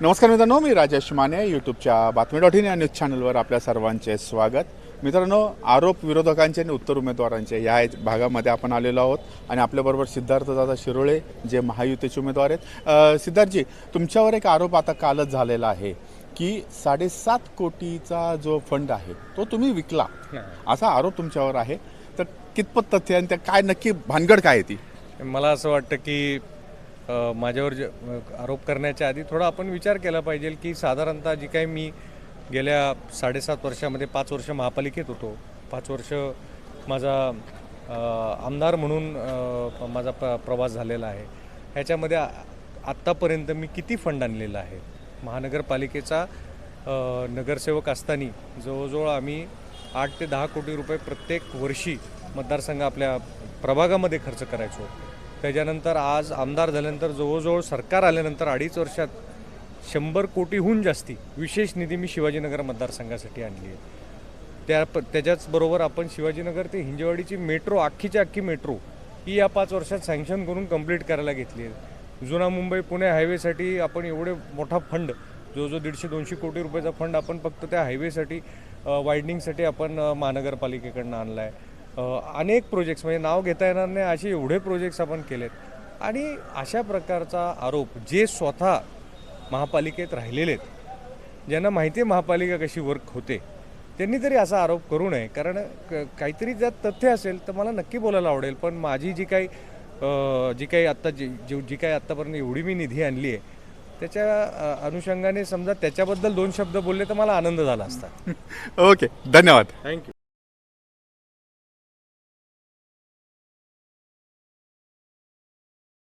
नमस्कार मित्रांनो मी राजेश माने यूट्यूबच्या बातमी डॉट इन या न्यूज चॅनलवर आपल्या सर्वांचे स्वागत. मित्रांनो आरोप विरोधकांचे आणि उत्तर उमेदवारांचे या भागामध्ये आपण आलेलो आहोत आणि आपल्याबरोबर सिद्धार्थदादा शिरोळे जे महायुतीचे उमेदवार आहेत. सिद्धार्थजी तुमच्यावर एक आरोप आता कालच झालेला आहे की साडेसात कोटीचा जो फंड आहे तो तुम्ही विकला. असा आरोप तुमच्यावर आहे. तर कितपत तथ्य आणि त्या काय नक्की भानगड काय ती? मला असं वाटतं की माझ्यावर ज आरोप करण्याच्या आधी थोडा आपण विचार केला पाहिजे की साधारणतः जी काही मी गेल्या साडेसात वर्षामध्ये पाच वर्ष महापालिकेत होतो पाच वर्ष माझा आमदार म्हणून माझा प प्रवास झालेला आहे. ह्याच्यामध्ये आत्तापर्यंत मी किती फंड आणलेला आहे? महानगरपालिकेचा नगरसेवक असताना जवळजवळ आम्ही आठ ते दहा कोटी रुपये प्रत्येक वर्षी मतदारसंघ आपल्या प्रभागामध्ये खर्च करायचो. त्याच्यानंतर आज आमदार झाल्यानंतर जवळजवळ सरकार आल्यानंतर अडीच वर्षात शंभर कोटीहून जास्ती विशेष निधी मी शिवाजीनगर मतदारसंघासाठी आणली आहे. त्या प त्याच्याचबरोबर आपण शिवाजीनगर ते हिंजेवाडीची मेट्रो अख्खीच्या अख्खी मेट्रो ही या पाच वर्षात सँक्शन करून कंप्लीट करायला घेतली आहे. जुना मुंबई पुणे हायवेसाठी आपण एवढे मोठा फंड जो जो दीडशे दोनशे कोटी रुपयाचा फंड आपण फक्त त्या हायवेसाठी वायडनिंगसाठी आपण महानगरपालिकेकडनं आणला आहे अनेक प्रोजेक्ट्स म्हणजे नाव घेता येणार नाही असे एवढे प्रोजेक्ट्स आपण केलेत. आणि अशा प्रकारचा आरोप जे स्वतः महापालिकेत राहिलेले आहेत ज्यांना माहिती आहे महापालिका कशी वर्क होते त्यांनी तरी असा आरोप करू नये. कारण क- काहीतरी त्यात तथ्य असेल तर मला नक्की बोलायला आवडेल. पण माझी जी काही जी काही आत्ता जी जी जी काही आत्तापर्यंत एवढी मी निधी आणली आहे त्याच्या अनुषंगाने समजा त्याच्याबद्दल दोन शब्द बोलले तर मला आनंद झाला असता. ओके धन्यवाद. थँक्यू